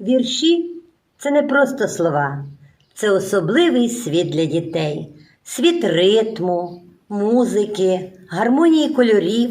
Вірші це не просто слова, це особливий світ для дітей, світ ритму, музики, гармонії кольорів,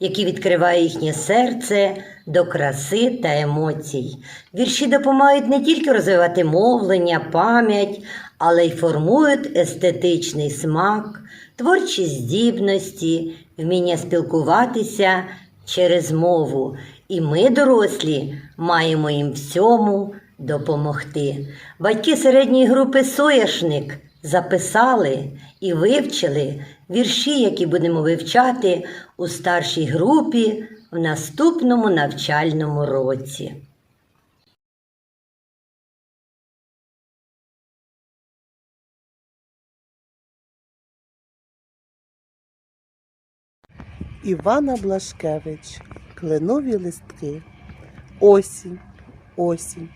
які відкриває їхнє серце до краси та емоцій. Вірші допомагають не тільки розвивати мовлення, пам'ять, але й формують естетичний смак, творчі здібності, вміння спілкуватися через мову. І ми, дорослі, маємо їм всьому допомогти. Батьки середньої групи Сояшник записали і вивчили вірші, які будемо вивчати у старшій групі в наступному навчальному році. Івана Блашкевич, кленові листки. Осінь, осінь,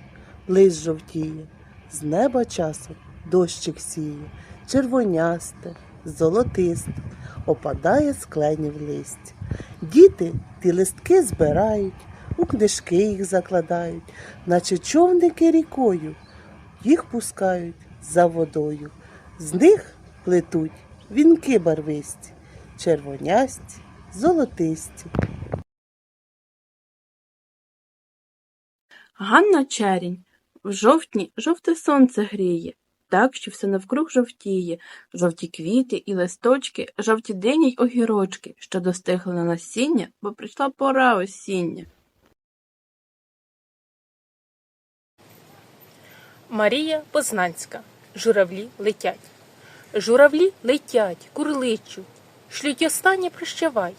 лист жовтіє, з неба часом дощик сіє, червонясте, золотисте, опадає з кленів листь. Діти ті листки збирають, у книжки їх закладають, наче човники рікою, їх пускають за водою. З них плетуть вінки барвисті, червонясті, золотисті. Ганна Черінь. В жовтні жовте сонце гріє, так, що все навкруг жовтіє, жовті квіти і листочки, жовті дині й огірочки, що достигли на насіння, бо прийшла пора осіння. Марія Познанська. Журавлі летять. Журавлі летять, курличуть, шлють останнє прощавай.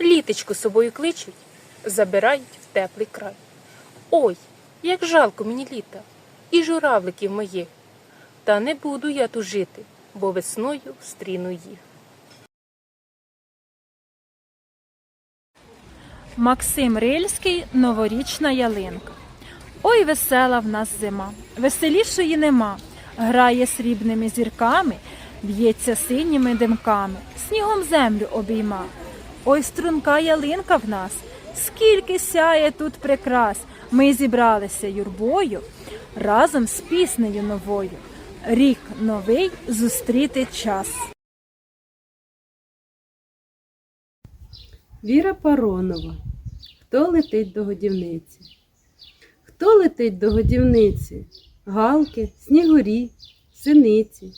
Літочку собою кличуть, забирають в теплий край. Ой, як жалко мені літа, і журавликів моїх. Та не буду я тут жити, бо весною стріну їх. Максим Рильський Новорічна ялинка. Ой, весела в нас зима, веселішої нема. Грає срібними зірками, б'ється синіми димками, снігом землю обійма. Ой, струнка ялинка в нас, скільки сяє тут прикрас. Ми зібралися юрбою разом з піснею новою. Рік новий зустріти час. Віра Паронова. Хто летить до годівниці? Хто летить до годівниці? Галки, снігурі, синиці,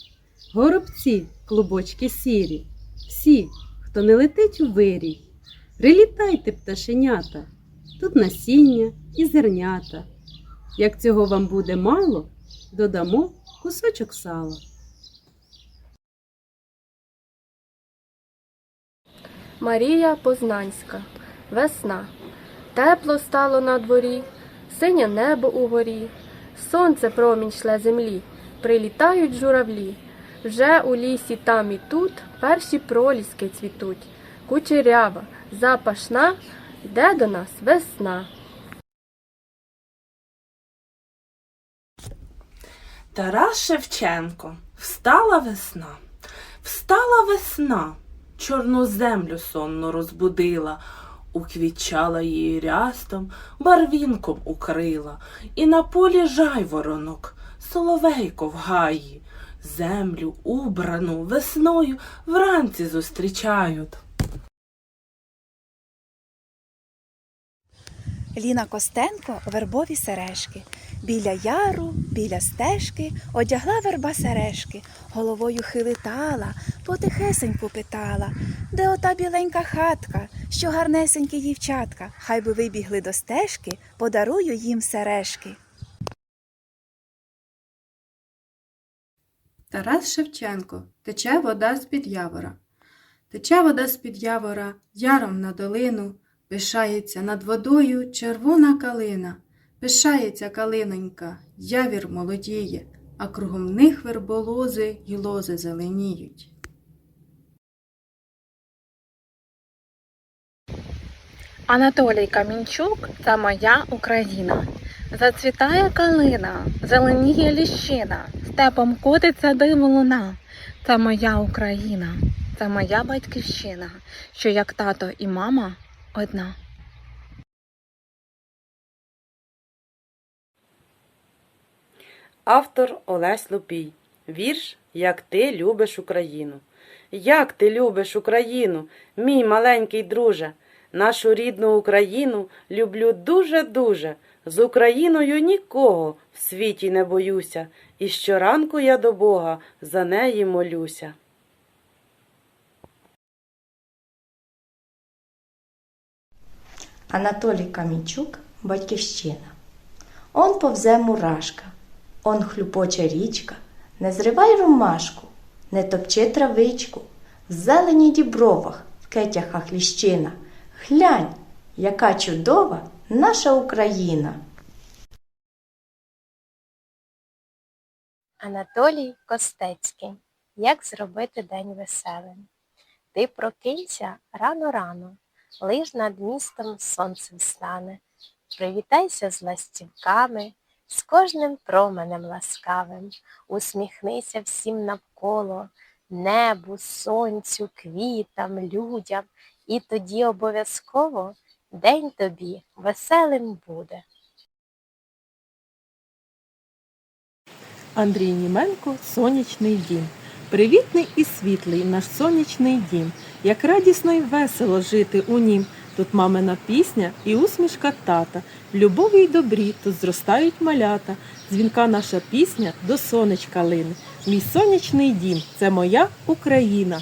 горобці, клубочки сірі. Всі, хто не летить у вирій. Прилітайте, пташенята, тут насіння і зернята. Як цього вам буде мало, додамо кусочок сала. Марія Познанська, весна. Тепло стало на дворі, синє небо угорі, сонце промінь шле землі, прилітають журавлі. Вже у лісі там і тут перші проліски цвітуть. Кучерява, запашна, йде до нас весна. Тарас Шевченко. Встала весна, встала весна, чорну землю сонно розбудила, уквічала її рястом, барвінком укрила, і на полі жайворонок, соловейко в гаї, землю убрану весною вранці зустрічають. Ліна Костенко вербові сережки. Біля яру, біля стежки одягла верба сережки, головою хилитала, потихесеньку питала, де ота біленька хатка, що гарнесенькі дівчатка, хай би вибігли до стежки, подарую їм сережки. Тарас Шевченко. Тече вода з-під явора. Тече вода з-під явора, яром на долину, пишається над водою червона калина. Пишається калинонька, явір молодіє, а кругом них верболози й лози зеленіють. Анатолій Камінчук це моя Україна. Зацвітає калина, зеленіє ліщина, степом котиться дим луна. Це моя Україна, це моя батьківщина, що як тато і мама одна. Автор Олесь Лупій. Вірш Як ти любиш Україну. Як ти любиш Україну, мій маленький друже. Нашу рідну Україну люблю дуже-дуже. З Україною нікого в світі не боюся, і щоранку я до Бога за неї молюся. Анатолій Камінчук Батьківщина. Он повзе мурашка, он хлюпоче річка, не зривай ромашку, не топчи травичку, в зелені дібровах, в кетяхах ліщина. Глянь, яка чудова наша Україна. Анатолій Костецький. Як зробити день веселим? Ти прокинься рано-рано, лиш над містом сонце встане. Привітайся з ластівками, з кожним променем ласкавим. Усміхнися всім навколо, небу, сонцю, квітам, людям, і тоді обов'язково день тобі веселим буде. Андрій Німенко Сонячний дім. Привітний і світлий наш сонячний дім. Як радісно й весело жити у нім. Тут мамина пісня і усмішка тата. Любові й добрі тут зростають малята. Дзвінка наша пісня до сонечка лине. Мій сонячний дім це моя Україна.